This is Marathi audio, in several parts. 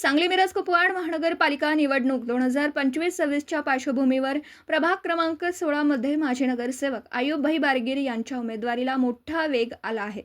सांगली मिरज कुपवाड महानगरपालिका निवडणूक दोन हजार पंचवीस सव्वीसच्या पार्श्वभूमीवर प्रभाग क्रमांक सोळामध्ये माजी नगरसेवक आयुबभाई बारगीर यांच्या उमेदवारीला मोठा वेग आला आहे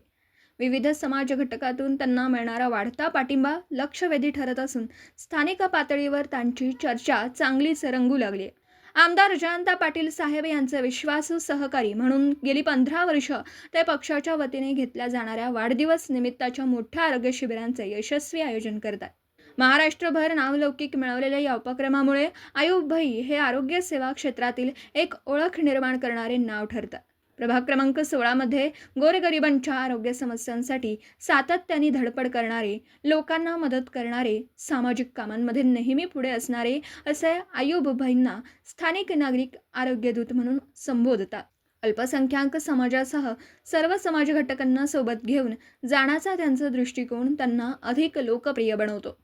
विविध समाज घटकातून त्यांना मिळणारा वाढता पाठिंबा लक्षवेधी ठरत असून स्थानिक पातळीवर त्यांची चर्चा चांगलीच रंगू लागली आहे. आमदार जयंता पाटील साहेब यांचे विश्वासू सहकारी म्हणून गेली पंधरा वर्ष ते पक्षाच्या वतीने घेतल्या जाणाऱ्या वाढदिवस निमित्ताच्या मोठ्या आरोग्य शिबिरांचे यशस्वी आयोजन करतात महाराष्ट्रभर नावलौकिक मिळवलेल्या या उपक्रमामुळे आयुबभाई हे आरोग्य सेवा क्षेत्रातील एक ओळख निर्माण करणारे नाव ठरतात प्रभाग क्रमांक सोळामध्ये गोरगरिबांच्या आरोग्य समस्यांसाठी सातत्याने धडपड करणारे लोकांना मदत करणारे सामाजिक कामांमध्ये नेहमी पुढे असणारे असे आयुबभाईंना स्थानिक नागरिक आरोग्यदूत म्हणून संबोधतात. अल्पसंख्याक समाजासह सर्व समाज घटकांना सोबत घेऊन जाण्याचा त्यांचा दृष्टिकोन त्यांना अधिक लोकप्रिय बनवतो.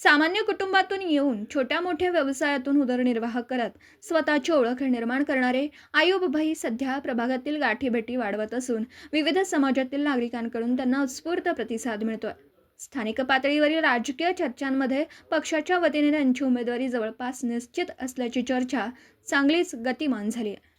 सामान्य कुटुंबातून येऊन छोट्या मोठ्या व्यवसायातून उदरनिर्वाह करत स्वतःची ओळख निर्माण करणारे आयुबभाई सध्या प्रभागातील गाठीभेटी वाढवत असून विविध समाजातील नागरिकांकडून त्यांना उत्स्फूर्त प्रतिसाद मिळतोय. स्थानिक पातळीवरील राजकीय चर्चांमध्ये पक्षाच्या वतीने त्यांची उमेदवारी जवळपास निश्चित असल्याची चर्चा चांगलीच गतिमान झाली आहे